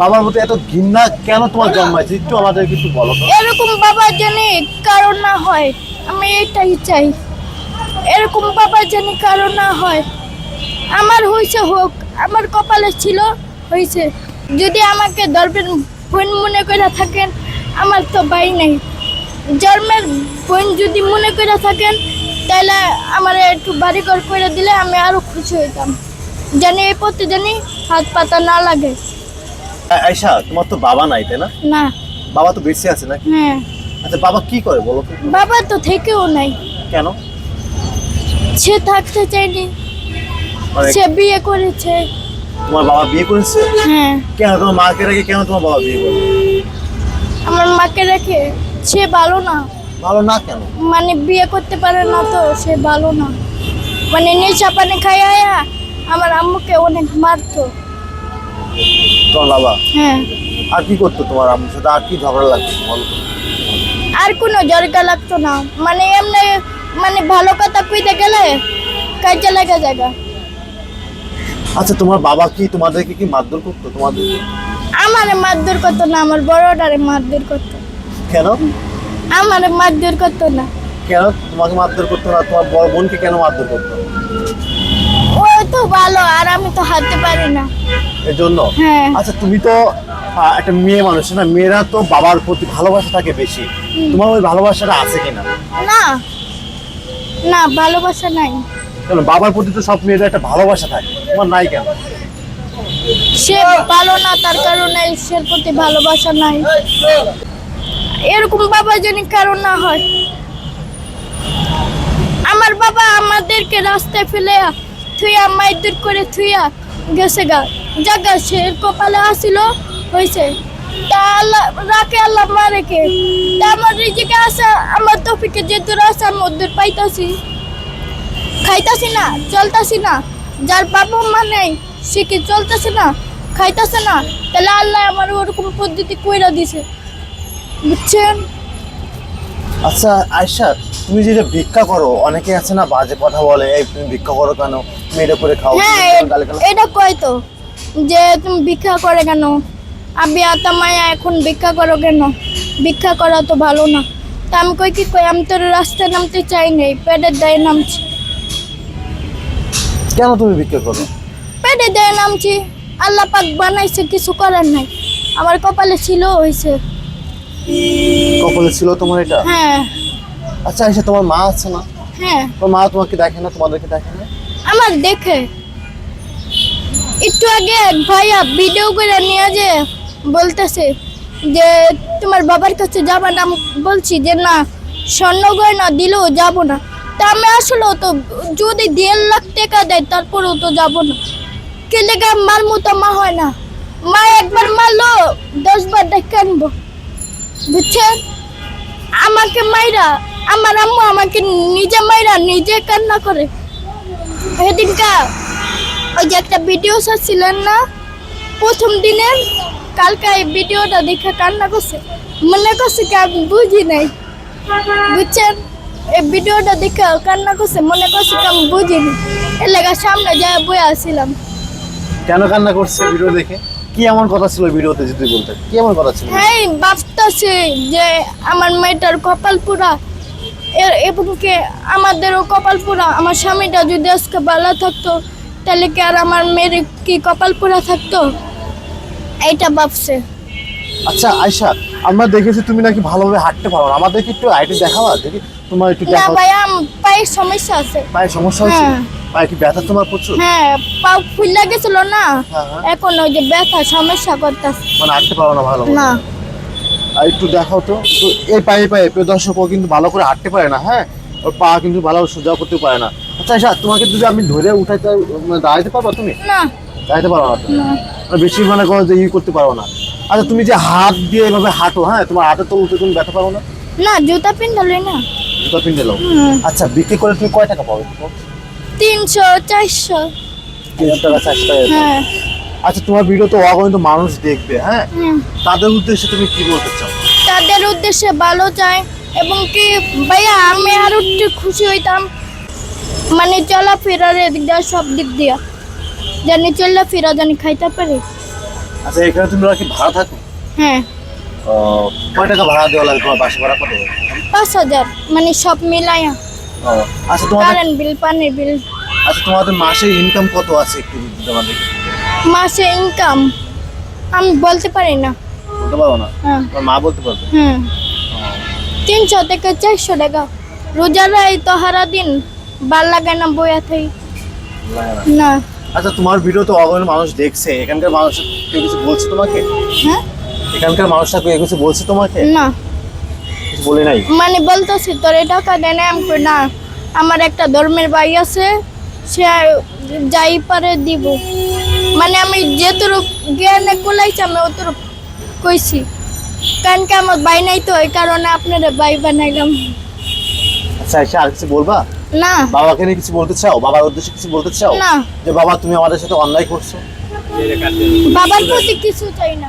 বাবার মতো এত ঘৃণা কেন তোমার জন্মাইছে? একটু আমাদের কিছু বলো এরকম বাবা জানি কারণ না হয়, আমি এটাই চাই। এরকম বাবা জানি কারণ না হয়। আমার হয়েছে হোক, আমার কপালে ছিল হয়েছে যদি আমাকে ধরবেন বোন মনে করে থাকেন, আমার তো ভাই নেই। জন্মের বোন যদি মনে করে থাকেন, তাহলে আমার একটু বাড়ি ঘর করে দিলে আমি আরও খুশি হইতাম। জানি এই পথে জানি হাত পাতা না লাগে। আয়শা তোমার তো বাবা নাই তাই না? না। বাবা তো বেঁচে আছে নাকি? হ্যাঁ। আচ্ছা বাবা কি করে বলো তো? বাবা তো থেকেও নাই। কেন? সে থাকতে চায়নি। মানে সে বিয়ে করেছে। তোমার বাবা বিয়ে করেছে? হ্যাঁ। কেন তোমার মাকে রেখে কেন তোমার বাবা বিয়ে করে আমার মাকে রেখে সে ভালো না। ভালো না কেন? মানে বিয়ে করতে পারে না তো সে ভালো না। মানে নেশা পানি খাই আয়া আমার আম্মুকে অনেক মারতো। তোমার বাবা? হ্যাঁ। আর কি করতো তোমার আম্মুর সাথে আর কি ঝগড়া লাগতো? বলো আর কোনো জরকা লাগতো না। মানে এমনি মানে ভালো কথা কইতে গেলে কাজে লাগা জায়গা। আচ্ছা তোমার বাবা কি তোমাদেরকে কি মারধর করতো তোমাদের আমারে মারধর করতো না আমার বড়টারে মারধর করতো। কেন? আমারে মারধর করতো না। কেন? তোমাকে মারধর করতো না? তোমার বড় বোনকে কেন মারধর করতো? তো ভালো আর আমি তো হাঁটতে পারি না। এর জন্য হ্যাঁ। আচ্ছা তুমি তো একটা মেয়ে মানুষ না? মেয়েরা তো বাবার প্রতি ভালোবাসা থাকে বেশি। তোমার ওই ভালোবাসাটা আছে কিনা? না। না ভালোবাসা নাই। কেন? বাবার প্রতি তো সব মেয়েদের একটা ভালোবাসা থাকে। তোমার নাই কেন? সে ভালো না তার কারণে সে প্রতি ভালোবাসা নাই। এরকম বাবা জানি কারণ না হয় আমার বাবা আমাদেরকে রাস্তায় ফেলে থুইয়া মাইদুর করে থুইয়া গেছে গা। জাগা সে কপালে আসিল হয়েছে তা আল্লাহ, রাখে আল্লাহ মারে কে? তা আমার রিজিকে আসা আমার তফিকে যে দূর আসা আমি ওদের পাইতাছি। খাইতাছি না, চলতাছি না। যার বাবা মা নেই, সে কি চলতেছে না? খাইতাছে না। তাহলে আল্লাহ আমার ওরকম পদ্ধতি কইরা দিছে। বুঝছেন? আচ্ছা আয়সা তুমি যে যে ভিক্ষা করো, অনেকে আছে না বাজে কথা বলে, এই তুমি ভিক্ষা করো কেন? মেয়েটা করে খাও হ্যাঁ তুমি এটা কয় তো? যে তুমি ভিক্ষা করে কেন? আবি আতা মায়া এখন ভিক্ষা করো কেন? ভিক্ষা করা তো ভালো না। তা আমি কই কি কই? আমি তোর রাস্তায় নামতে চাই নাই পেটের দায়ে নামছি। কেন তুমি ভিক্ষা করো? পেটের দায়ে নামছি। আল্লাহ পাক বানাইছে কিছু করার নাই। আমার কপালে ছিল হয়েছে কপালে ছিল তোমার এটা? হ্যাঁ। আচ্ছা আয়সা তোমার মা আছে না? হ্যাঁ। তোমার মা তোমাকে দেখে না তোমাদেরকে দেখে না? আমার দেখে। একটু আগে ভাইয়া ভিডিও করে নিয়ে যে বলতেছে যে, তোমার বাবার কাছে যাবা না। বলছি যে, না, স্বর্ণ গয়না দিলেও যাব না। তা আমি আসলেও তো যদি দেড় লাখ টাকা দেয়, তারপরেও তো যাব না। কে লেগে মার মতো মা হয় না। মা একবার মারলো, দশবার ডেকে আনব। বুঝছেন আমাকে মাইরা, আমার আম্মু আমাকে নিজে মাইরা নিজে কান্না করে। সেদিনকা ওই যে একটা ভিডিও ছিলেন না? প্রথম দিনের কালকে এই ভিডিওটা দেখে কান্না করছে। মনে করছে কি আমি বুঝি নাই। বুঝছেন? এই ভিডিওটা দেখে কান্না করছে মনে করছে কি আমি বুঝিনি এলাকার সামনে যায় বয়ে আসছিলাম কেন কান্না করছে ভিডিও দেখে? কি এমন কথা ছিল ভিডিওতে যদি বলতে কি এমন কথা ছিল? হ্যাঁ ভাবতেছে যে আমার মেয়েটার কপাল পুরা এবং আমাদেরও কপাল পুরা আমার স্বামীটা যদি আজকে ভালো থাকতো তাহলে কি আর আমার মেয়ের কি কপাল পুরা থাকতো? এইটা ভাবছে। আচ্ছা আয়সা আমরা দেখেছি তুমি নাকি ভালোভাবে হাঁটতে পারো না। আমাদেরকে একটু আইটি দেখাবা দেখি তোমার একটু না দেখাও। ভাই আমার পায়ের সমস্যা আছে। পায়ে সমস্যা হচ্ছে হ্যাঁ। পায়ে কি ব্যথা তোমার প্রচুর? হ্যাঁ পা ফুলে গেছিল না? হ্যাঁ, হ্যাঁ। এখন ওই যে ব্যথা সমস্যা করতেছে। মানে হাঁটতে পারো না ভালো না। আর একটু দেখাও তো। তো এই পায়ে পায়ে প্রিয় দর্শক ও কিন্তু ভালো করে হাঁটতে পারে না হ্যাঁ? ওর পা কিন্তু ভালো সোজা করতে পারে না। আচ্ছা আচ্ছা তোমাকে যদি আমি ধরে উঠাইতে মানে দাঁড়াইতে পারবা তুমি? না। দাঁড়াইতে পারো না তুমি? বেশি মানে কোনো যে ই করতে পারো না। আচ্ছা তুমি যে হাত দিয়ে এভাবে হাঁটো হ্যাঁ? তোমার হাতে তো উঠে তুমি ব্যথা পারো না? না জুতা পিন্ধালে না। জুতা পিন্ডে নাও আচ্ছা বিক্রি করে তুমি কয় টাকা পাবে? তিনশো চারশো। তিনশো টাকা চারশো টাকা। হ্যাঁ। আচ্ছা তোমার ভিডিও তো অগণিত মানুষ দেখবে হ্যাঁ? তাদের উদ্দেশ্যে তুমি কি বলতে চাও? তাদের উদ্দেশ্যে ভালো চায় এবং কি ভাইয়া আমি আরও একটু খুশি হইতাম। মানে চলাফেরার এদিক দিয়ে সব দিক দিয়া। জানি চলাফেরা জানি খাইতে পারি। আচ্ছা এখানে তুমি কি ভাড়া থাকো? হ্যাঁ। কয় টাকা ভাড়া দেওয়া লাগে তোমার বাসা ভাড়া কত? পাঁচ হাজার মানে সব মিলাইয়া। ও, আচ্ছা তোমাদের কারেন্ট বিল পানির বিল আচ্ছা তোমাদের মাসে ইনকাম কত আছে একটু যদি আমাদের মাসে ইনকাম আমি বলতে পারি না। বলতে পারব না? হ্যাঁ। তোমার মা বলতে পারবে? হুম। তিনশো থেকে চারশো টাকা। রোজারাই তো হারা দিন ভালো লাগে না বইয়া থাই লাগে না। না। আচ্ছা তোমার ভিডিও তো অগণিত মানুষ দেখছে। এখানকার মানুষ কেউ কিছু বলছে তোমাকে? হ্যাঁ? এখানকার মানুষরা কেউ কিছু বলছে তোমাকে? না। কিছু বলে নাই? মানে বলতেছি তোর এই টাকা দেয় না? আমি কই, না। আমার একটা ধর্মের ভাই আছে সে যাই পারে দিব। মানে আমি যেতটুক জ্ঞানে কুলাইছি আমি ওতর কইছি। কারণ কি আমার ভাই নাই তো এই কারণে আপনারা ভাই বানাইলাম। আচ্ছা এসে আর কিছু বলবা? না। বাবাকে নিয়ে কিছু বলতে চাও? বাবার উদ্দেশ্যে কিছু বলতে চাও? না। যে বাবা তুমি আমাদের সাথে অন্যায় করছ? বাবার প্রতি কিছু চাই না।